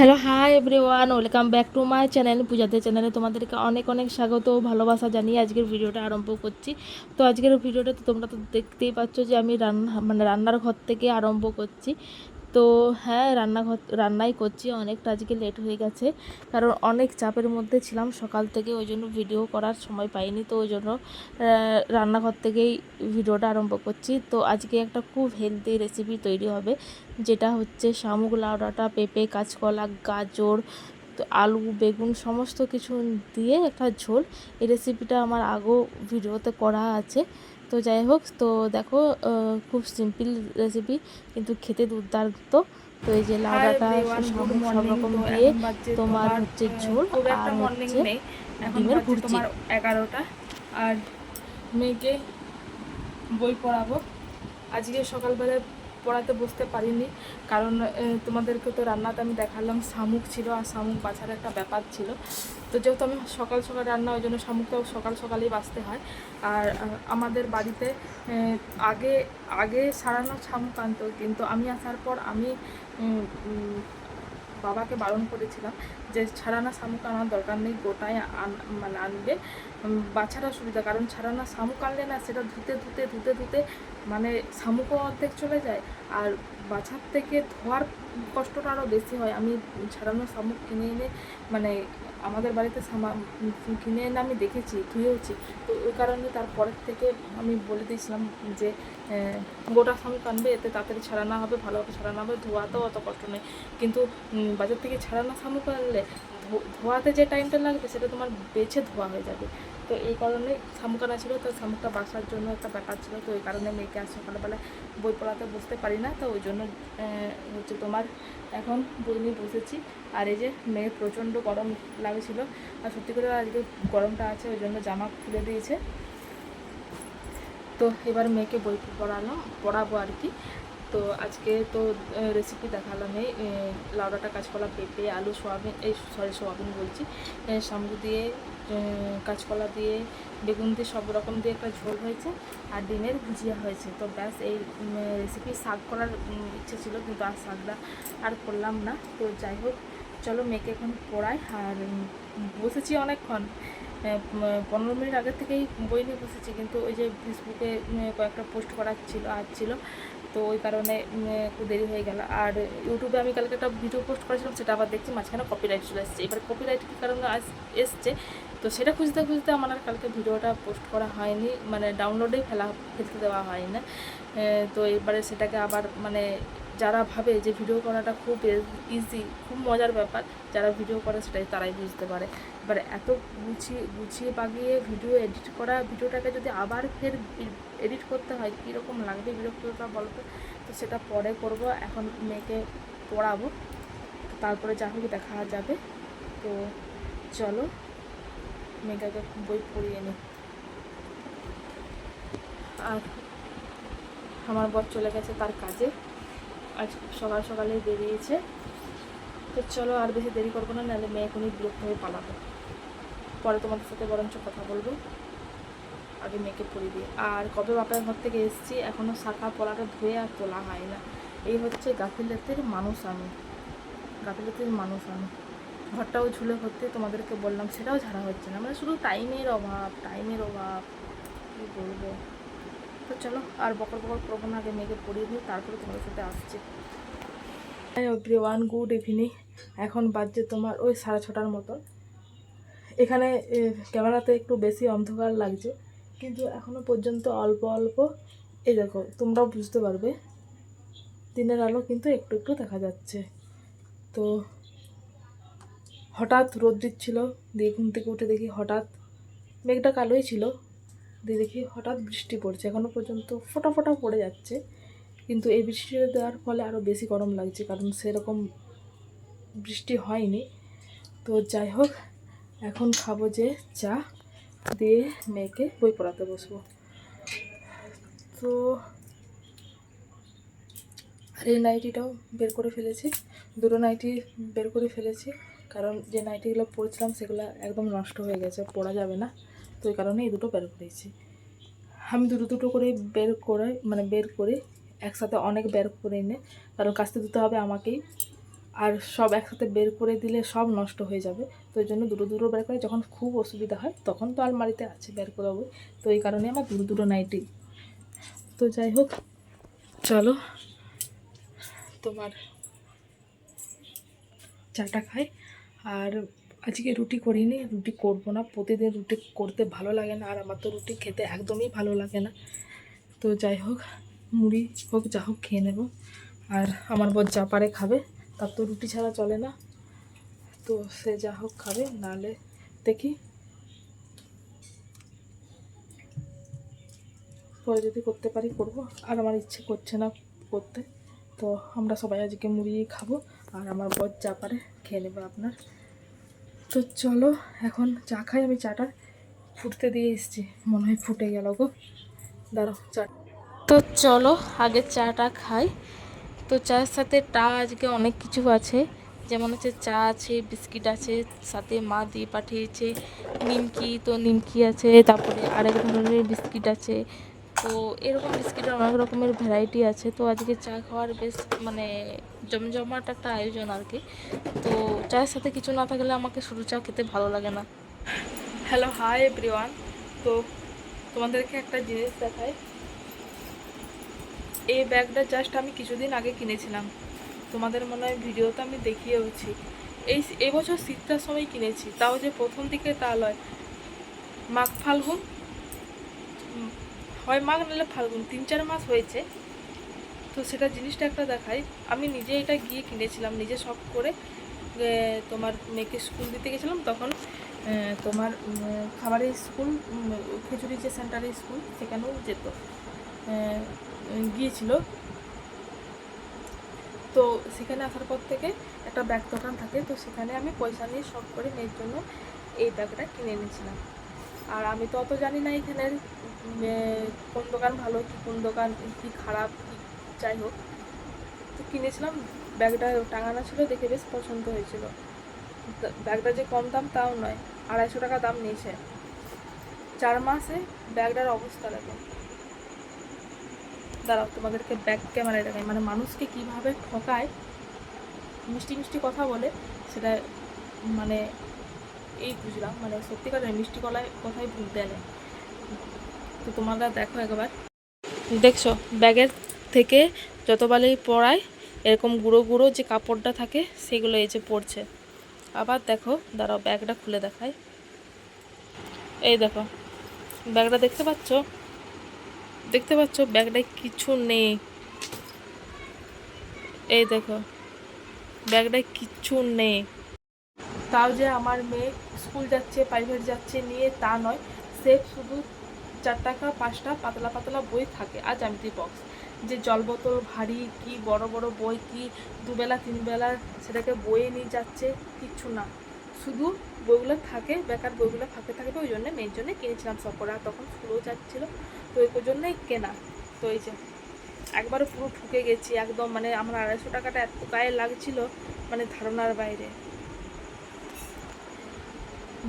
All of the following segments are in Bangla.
Hello hi everyone welcome back to my channel পূজাতে চ্যানেলে তোমাদেরকে অনেক অনেক স্বাগত ও ভালোবাসা জানিয়ে আজকের ভিডিওটা আরম্ভ করছি। তো আজকের ভিডিওটা তো তোমরা তো দেখতেই পাচ্ছ যে আমি রান্না মানে রান্নার ঘর থেকে আরম্ভ করছি। তো হ্যাঁ রান্নাঘর রান্নাই করছি, অনেকটা আজকে লেট হয়ে গেছে। কারণ অনেক চাপের মধ্যে ছিলাম সকাল থেকে, ওই জন্য ভিডিও করার সময় পাইনি, তো ওই জন্য রান্নাঘর থেকেই ভিডিওটা আরম্ভ করছি। তো আজকে একটা খুব হেলদি রেসিপি তৈরি হবে, যেটা হচ্ছে শামুক লাউডাঁটা, পেঁপে, কাঁচকলা, গাজর আলু, বেগুন, সমস্ত কিছু দিয়ে একটা ঝোল। এই রেসিপিটা আমার আগেও ভিডিওতে করা আছে। তো যাই হোক তো দেখো খুব সিম্পল রেসিপি কিন্তু খেতে দুর্দান্ত। তো এই যে শামুক সব রকম দিয়ে তোমার হচ্ছে ঝোল আর হচ্ছে ডিমের ভুর্জি। তোমার এগারোটা। আর মেয়েকে বই পড়াবো। আজকে সকালবেলা পড়াতে বসতে পারিনি। কারণ তোমাদেরকে তো রান্নাতে আমি দেখালাম, শামুক ছিল আর শামুক বাছার একটা ব্যাপার ছিল। তো যেহেতু আমি সকাল সকাল রান্না, ওই জন্য শামুকটাও সকাল সকালেই বাঁচতে হয়। আর আমাদের বাড়িতে আগে আগে সারানো শামুক আনতো, কিন্তু আমি আসার পর আমি বাবাকে বারণ করেছিলাম যে ছাড়ানা শামুক আনার দরকার নেই গোটায় আন মানে উম, বাছাটা সুবিধা। কারণ ছাড়ানা শামুক আনলে না সেটা ধুতে ধুতে ধুতে ধুতে মানে শামুকও অর্ধেক চলে যায়। আর বাছার থেকে ধোয়ার কষ্টটা আরও বেশি হয়। আমি ছাড়ানো শামুক কিনে এনে মানে আমাদের বাড়িতে সামা কিনে এনে আমি দেখেছি ধুয়েওছি। তো ওই কারণে তারপরের থেকে আমি বলে দিয়েছিলাম যে গোটা শামুক আনবে এতে তাড়াতাড়ি ছাড়ানো হবে ভালোভাবে ছাড়ানো হবে ধোয়াতেও অত কষ্ট নেই। কিন্তু বাজার থেকে ছাড়ানো শামুক আনলে ধো- ধোয়াতে যে টাইমটা লাগবে, সেটা তোমার বেছে ধোয়া হয়ে যাবে। তো এই কারণে শামুক আনা ছিল, তো শামুকটা বাসার জন্য একটা ব্যাপার ছিল, তো এই কারণে মেয়েকে আজ সকালবেলা বই পড়াতে বসতে পারি না, তো ওই জন্য হচ্ছে তোমার এখন বই নিয়ে বসেছি। আর এই যে মেয়ের প্রচণ্ড গরম লাগছিল, আর সত্যি করে আজকে গরমটা আছে, ওই জন্য জামা খুলে দিয়েছে। তো এবার মেয়েকে বই পড়ালাম পড়াবো আর কি। তো আজকে তো রেসিপি দেখালাম এই এ, লাউডাটা কাঁচকলা পেঁপে আলু সোয়াবিন এই সরি সোয়াবিন বলছি। শামুক দিয়ে কাঁচকলা দিয়ে বেগুন দিয়ে সব রকম দিয়ে একটা ঝোল হয়েছে আর ডিমের ভুজিয়া হয়েছে। তো ব্যাস এই রেসিপি শাক করার ইচ্ছে ছিল কিন্তু আর শাকটা আর করলাম না। তো যাই হোক চলো মেয়েকে এখন পড়াই আর বসেছি অনেকক্ষণ। পনেরো মিনিট আগের থেকেই বই নিয়ে বসেছি কিন্তু ওই যে ফেসবুকে কয়েকটা পোস্ট করার ছিল আর ছিল। তো ওই কারণে একটু দেরি হয়ে গেল। আর ইউটিউবে আমি কালকে একটা ভিডিও পোস্ট করেছিলাম, সেটা আবার দেখছি, মাঝখানে কপিরাইট চলে এসেছে এবার কপিরাইট কী কারণে এসছে? তো সেটা খুঁজতে খুঁজতে আমার আর কালকে ভিডিওটা পোস্ট করা হয়নি মানে ডাউনলোডেই ফেলা, ফেলতে দেওয়া হয় না তো এবারে সেটাকে আবার মানে যারা ভাবে যে ভিডিও করাটা খুব ইজি খুব মজার ব্যাপার, যারা ভিডিও করে সেটাই তারাই বুঝতে পারে। এবার এত গুছিয়ে গুছিয়ে বাগিয়ে ভিডিও এডিট করা ভিডিওটাকে যদি আবার ফের এডিট করতে হয়, কীরকম লাগবে বিরক্ততা বলতো? তো সেটা পরে করব, এখন মেয়েকে পড়াবো। তারপরে যা হোক দেখা যাবে। তো চলো আগে বই পড়িয়ে নিই আর আমার বর চলে গেছে তার কাজে। আজ সকাল সকালে বেরিয়েছে। তো চলো আর বেশি দেরি করব না, নাহলে মেয়ে এখনই বিরক্ত হয়ে পালাবো। পরে তোমাদের সাথে বরঞ্চ কথা বলব। আগে মেয়েকে পরিয়ে দিই। আর কবে বাপের ঘর থেকে এসেছি এখনও শাখা পলাটা ধুয়ে আর তোলা হয় না। এই হচ্ছে গাফিলতির মানুষ আমি। গাফিলতির মানুষ আমি। ঘরটাও ঝুলে ভর্তি, তোমাদেরকে বললাম, সেটাও ঝাড়া হচ্ছে না। মানে শুধু টাইমের অভাব টাইমের অভাব, কী বলব? তো চলো, আর বকর বকর করব না, আগে মেয়েকে পড়িয়ে দিই তারপরে তোমাদের সাথে আসছি। Hi everyone good evening এখন বাজছে তোমার ওই সাড়ে ছটার মতন এখানে ক্যামেরাতে একটু বেশি অন্ধকার লাগছে, কিন্তু এখনও পর্যন্ত অল্প অল্প। এই দেখো, তোমরাও বুঝতে পারবে, দিনের আলো কিন্তু একটু একটু দেখা যাচ্ছে। তো হঠাৎ রোদ দিচ্ছিল দিয়ে ঘুম থেকে উঠে দেখি হঠাৎ মেঘটা কালোই ছিল। দিয়ে দেখি হঠাৎ বৃষ্টি পড়ছে। এখনও পর্যন্ত ফোটা ফোটা পড়ে যাচ্ছে। কিন্তু এই বৃষ্টিটা দেওয়ার ফলে আরও বেশি গরম লাগছে, কারণ সেরকম বৃষ্টি হয়নি। তো যাই হোক, এখন খাব যে চা দিয়ে মেয়েকে বই পড়াতে বসবো। তো আর এই নাইটিটাও বের করে ফেলেছি। দুটো নাইটি বের করে ফেলেছি, কারণ যে নাইটিগুলো পরেছিলাম সেগুলো একদম নষ্ট হয়ে গেছে পরা যাবে না। তো এই কারণে এই দুটো বের করেছি। আমি দুটো দুটো করে বের করে মানে বের করে একসাথে অনেক বের করে এনে কারণ কাস্তে দিতে হবে আমাকেই। আর সব একসাথে বের করে দিলে সব নষ্ট হয়ে যাবে। তো ওই জন্য দুটো দুটো বের করে, যখন খুব অসুবিধা হয় তখন তো আলমারিতে আছে বের করে দেবো তো এই কারণে আমার দুটো দুটো নাইটি তো যাই হোক, চলো তোমার চাটা খাই। আর আজকে রুটি করিনি, রুটি করব না। প্রতিদিন রুটি করতে ভালো লাগে না, আর আমার তো রুটি খেতে একদমই ভালো লাগে না। তো যাই হোক, মুড়ি হোক, যা হোক খেয়ে নেব। আর আমার বর যা পারে খাবে, তার তো রুটি ছাড়া চলে না। তো সে যা হোক খাবে, নাহলে দেখি। পরে যদি করতে পারি করব, আর আমার ইচ্ছে করছে না করতে। তো আমরা সবাই আজকে মুড়িয়ে খাব, আর আমার বর যা পারে খেয়ে নেবে আপনার। তো চলো, এখন চা খাই, আমি চাটা ফুটতে দিয়ে এসেছি। মনে হয় ফুটে গেল গো। দাঁড়াও, চা। তো চলো, আগে চাটা খাই। তো চায়ের সাথে টা আজকে অনেক কিছু আছে। যেমন হচ্ছে চা আছে, বিস্কিট আছে, সাথে মা দিয়ে পাঠিয়েছে নিমকি, তো নিমকি আছে, তারপরে আরেক ধরনের বিস্কিট আছে। তো এরকম বিস্কিটের অনেক রকমের ভ্যারাইটি আছে। তো আজকে চা খাওয়ার বেশ মানে জমজমাট একটা আয়োজন আর কি। তো চায়ের সাথে কিছু না থাকলে আমাকে শুধু চা খেতে ভালো লাগে না। হ্যালো হাই এভরিওয়ান তো তোমাদেরকে একটা জিনিস দেখাই। এই ব্যাগটা জাস্ট আমি কিছুদিন আগে কিনেছিলাম। তোমাদের মনে হয় ভিডিওতে আমি দেখিয়েওছি। এই এবছর শীতটার সময় কিনেছি। তাও যে প্রথম দিকে তা নয় মাঘ ফাল্গুন? হয় মাঘ নাহলে ফাল্গুন। তিন চার মাস হয়েছে। তো সেটা জিনিসটা একটা দেখাই। আমি নিজে এটা গিয়ে কিনেছিলাম, নিজে শখ করে তোমার মেয়েকে স্কুল দিতে গেছিলাম, তখন তোমার খাবারের স্কুল খিচুড়ি যে সেন্টারের স্কুল সেখানেও যেত। গিয়েছিল। তো সেখানে আসার পর থেকে একটা ব্যাগ দোকান থাকে, তো সেখানে আমি পয়সা নিয়ে শখ করে মেয়ের জন্য এই ব্যাগটা কিনে এনেছিলাম। আর আমি তো অত জানি না এখানের কোন দোকান ভালো, কি কোন দোকান, কি খারাপ, কি যাই হোক, তো কিনেছিলাম, ব্যাগটা টাঙানো ছিল, দেখে বেশ পছন্দ হয়েছিল। ব্যাগটা যে কম দাম, তাও নয়, আড়াইশো টাকা দাম নিয়েছে। চার মাসে ব্যাগটার অবস্থা দেখো। দাঁড়াও, তোমাদেরকে ব্যাক ক্যামেরায় দেখায় মানে মানুষকে কীভাবে ঠকায়, মিষ্টি মিষ্টি কথা বলে, সেটা মানে এই বুঝলাম। মানে সত্যিকারের মিষ্টি গলায় কথাই ভুলতে এলে তো তোমরা দেখো একবার। দেখছ, ব্যাগের থেকে যতবারই পড়ায় এরকম গুঁড়ো গুঁড়ো যে কাপড়টা থাকে সেগুলো এই যে পড়ছে। আবার দেখো, দাঁড়াও, ব্যাগটা খুলে দেখায় এই দেখো, ব্যাগটা দেখতে পাচ্ছ? দেখতে পাচ্ছ? ব্যাগটায় কিছু নেই। এই দেখো, ব্যাগটায় কিচ্ছু নেই। তাও যে আমার মেয়ে স্কুল যাচ্ছে প্রাইভেট যাচ্ছে নিয়ে তা নয়, সে শুধু চার টাকা, পাঁচটা পাতলা পাতলা বই থাকে। আর জ্যামিতি বক্স যে জল বোতল ভারী, কি বড় বড় বই, কি দুবেলা, তিনবেলা সেটাকে বয়ে নিয়ে যাচ্ছে, কিচ্ছু না। শুধু বইগুলো থাকে, বেকার বইগুলো ফাঁকে থাকবে ওই জন্য মেয়ের জন্য কিনেছিলাম সব করে আর তখন স্কুলেও যাচ্ছিল, তো ওই জন্যই কেনা। তো এই যে একবারে পুরো ঠুকে গেছি, একদম মানে আমার আড়াইশো টাকাটা এত গায়ে লাগছিল মানে ধারণার বাইরে।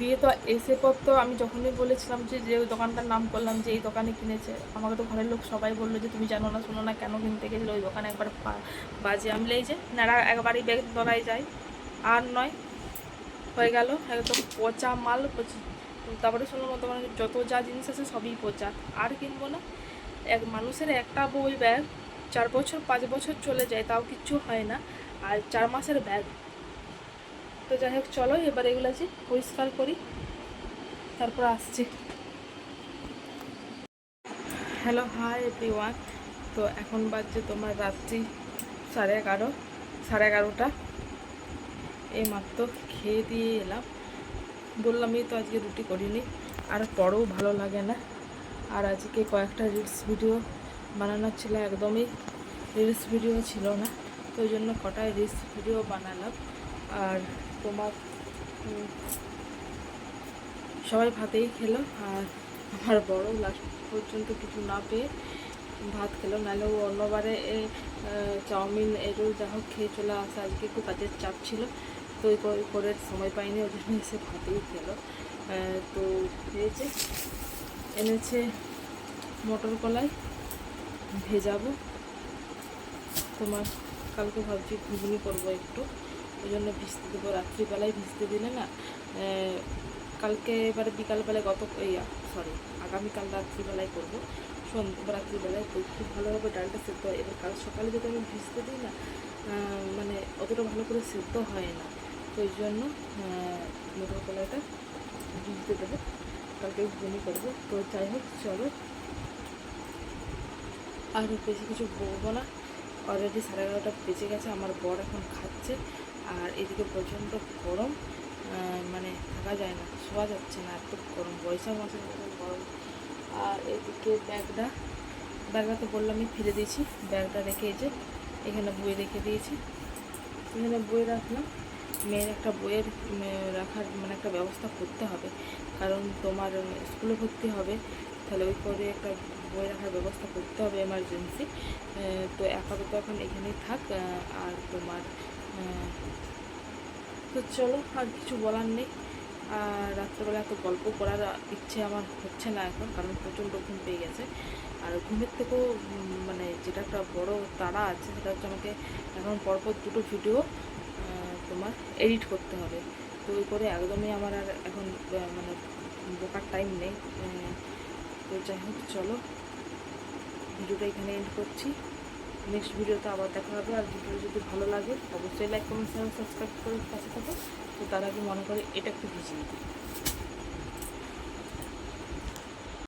দিয়ে তো এসে পর তো আমি যখনই বলেছিলাম যে যে দোকানটার নাম করলাম যে, এই দোকানে কিনেছে, আমাকে তো ঘরের লোক সবাই বলল যে, তুমি জানো না, শোনো না কেন কিনতে গেছিল? ওই দোকানে একবার বাজে, আমি যে, নাড়া, একবারই ব্যাগ ধরাই যায়। আর নয়, হয়ে গেল একদম পচা মাল তারপরে শুনলাম তোমার যত যা জিনিস আছে সবই পচা। আর কিনবো না? এক মানুষের একটা বই ব্যাগ চার বছর, পাঁচ বছর চলে যায়, তাও কিচ্ছু হয় না। আর চার মাসের ব্যাগ। তো যাই হোক, চলো, এবার এগুলো যে পরিষ্কার করি। তারপর আসছি। হ্যালো হাই এভরিওয়ান তো এখন বাজছে তোমার রাত্রি সাড়ে এগারো, সাড়ে এগারোটা। এই মাত্র খেয়ে দিয়ে এলাম। বললামই তো আজকে রুটি করিনি, আর পরেও ভালো লাগে না। আর আজকে কয়েকটা রিলস ভিডিও বানানোর ছিল, একদমই রিলস ভিডিও ছিল না। তো ওই জন্য কটায় রিলস ভিডিও বানালাম। আর তোমার সবাই ভাতেই খেলো আর আমার বড় লাস্ট পর্যন্ত কিছু না পেয়ে ভাত খেলো। নাহলে ও অন্যবারে চাউমিন এগরোল যা হোক খেয়ে চলে আসে। আজকে একটু কাজের চাপ ছিল, তো ওই করে- সময় পাইনি, ওই জন্য এসে ভাতেই খেলো। তো খেয়েছে এনেছে মটর কলাই, ভেজাবো। তোমার কালকে ভাবছি ঘুগনি করব একটু। ওই জন্য ভিজতে দেবো, রাত্রিবেলায় ভিজতে দিলে না কালকে এবারে বিকালবেলায় গত, এই সরি আগামীকাল রাত্রিবেলায় করব। সন্ধ্যা, রাত্রিবেলায় তো খুব ভালোভাবে ডালটা সেদ্ধ হয়। এবার কাল সকালে যদি আমি ভিজতে দিই না মানে অতটা ভালো করে সেদ্ধ হয় না। তো ওই জন্য মোটর কলাইটা ভিজতে দেবো। কালকে বমি করব। তো যাই হোক, চলো। আর বেশি কিছু বলব না। অলরেডি সাড়ে এগারোটা বেজে গেছে, আমার বর এখন খাচ্ছে। আর এদিকে প্রচণ্ড গরম মানে থাকা যায় না, শোয়া যাচ্ছে না, এত গরম, বৈশাখ মাসের মতো গরম। আর এদিকে ব্যাগটা ব্যাগটা তো বললামই ফেলে দিয়েছি, ব্যাগটা রেখে যে এখানে বই রেখে দিয়েছি। এখানে বই রাখলাম মেয়ের একটা বইয়ের রাখার মানে একটা ব্যবস্থা করতে হবে। কারণ তোমার স্কুলে ভর্তি হবে, তাহলে ওই করে একটা বই রাখার ব্যবস্থা করতে হবে এমার্জেন্সি তো আপাতত এখন এখানেই থাক আর তোমার তো চলো, আর কিছু বলার নেই। আর রাত্রেবেলা এত গল্প করার ইচ্ছে আমার হচ্ছে না এখন, কারণ প্রচণ্ড ঘুম পেয়ে গেছে। আর ঘুমের থেকেও মানে যেটা একটা বড় তারা আছে, সেটা হচ্ছে আমাকে এখন পরপর দুটো ভিডিও তোমার এডিট করতে হবে। তো ওই করে একদমই আমার আর এখন মানে বোকার টাইম নেই। তো যাই হোক, চলো। ভিডিওটা এখানে এন্ড করছি। নেক্সট ভিডিওতে আবার দেখা হবে। আর ভিডিও যদি ভালো লাগে, অবশ্যই লাইক কমেন্ট সাবস্ক্রাইব করে পাশে থাকে। তো তার আগে মনে করে এটা একটু ভিজিয়ে দিই।